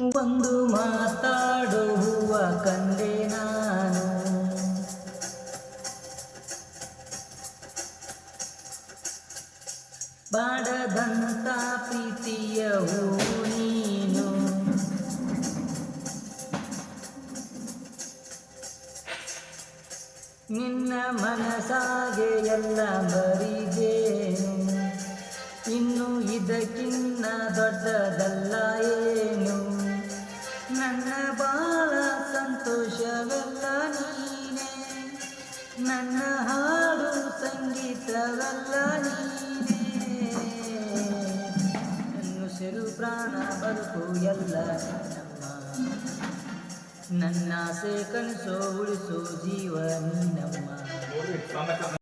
ಒಂದು ಮಾತಾಡುವ ಕಂದೆ ನಾನು. ಬಾಡದಂತ ಪ್ರೀತಿಯ ಹೂ ನೀನು. ನಿನ್ನ ಮನಸಾಗೆ ಎಲ್ಲ ಬರಿದೇನು ಇನ್ನು ಇದಕ್ಕಿನ್ನ ದೊಡ್ಡದ ನನ್ನ ಹಾಡು ಸಂಗೀತವಲ್ಲ ನೀನೇ. ನನ್ನ ಸಿರು ಪ್ರಾಣ ಬದುಕು ಎಲ್ಲ ನನ್ನ. ನನ್ನಾಸೆ ಕನಸು ಉಳಿಸೋ ಜೀವ ನೀನಮ್ಮ